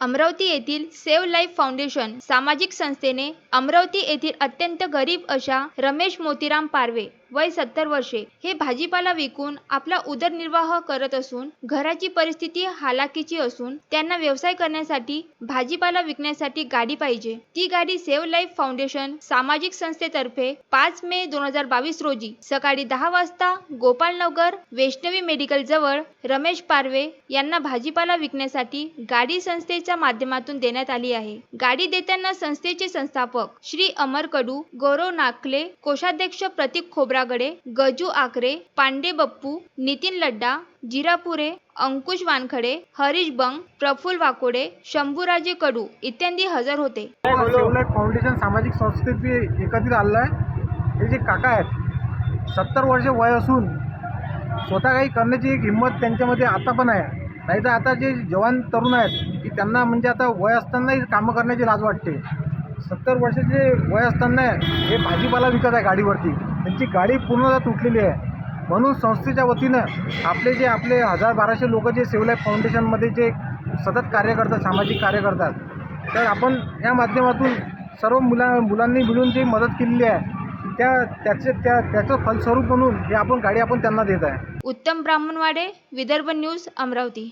अमरावती येथील save life foundation सामाजिक संस्थेने अमरावती येथील अत्यंत गरीब अशा रमेश मोतीराम पारवे वय सत्तर वर्षे. हे भाजीपाला विकून आपला उदरनिर्वाह करत असून घराची परिस्थिती हालाकीची असून त्यांना व्यवसाय करण्यासाठी भाजीपाला विकण्यासाठी गाडी पाहिजे. ती गाडी सेव्ह लाईफ फाउंडेशन सामाजिक संस्थेतर्फे पाच मे दोन हजार बावीस रोजी सकाळी दहा वाजता गोपालनगर वैष्णवी मेडिकल जवळ रमेश पारवे यांना भाजीपाला विकण्यासाठी गाडी संस्थेच्या माध्यमातून देण्यात आली आहे. गाडी देताना संस्थेचे संस्थापक श्री अमर कडू गौरव नाकले कोषाध्यक्ष प्रतीक खोब्रागडे गजू आकरे पांडे बप्पू नितीन लड्डा जिरापुरे अंकुश वानखडे हरीश बंग प्रफुल वाकोडे शंभूराजे कडू इत्यादी हजर होते. फाउंडेशन सामाजिक संस्कृती एकत्रित आलेलं आहे हे जे काका आहेत सत्तर वर्ष वय असून स्वतः काही करण्याची एक हिंमत त्यांच्यामध्ये आता पण आहे. नाही तर आता जे जवान तरुण आहेत की त्यांना म्हणजे आता वय असतानाही कामं करण्याची लाज वाटते. सत्तर वर्षाचे वय असताना हे भाजीपाला विकत आहे गाडीवरती. त्यांची गाडी पूर्णतः तुटलेली आहे. म्हणून संस्थेच्या वतीनं आपले जे आपले हजार बाराशे लोक जे सेवलाईफ फाउंडेशनमध्ये जे सतत कार्य करतात सामाजिक कार्य करतात तर आपण या माध्यमातून सर्व मुला मुलांनी मिळून जी मदत केलेली आहे त्या त्याचे त्या त्याचं फलस्वरूप म्हणून हे आपण गाडी आपण त्यांना देत आहे. उत्तम ब्राह्मणवाडे विदर्भ न्यूज अमरावती.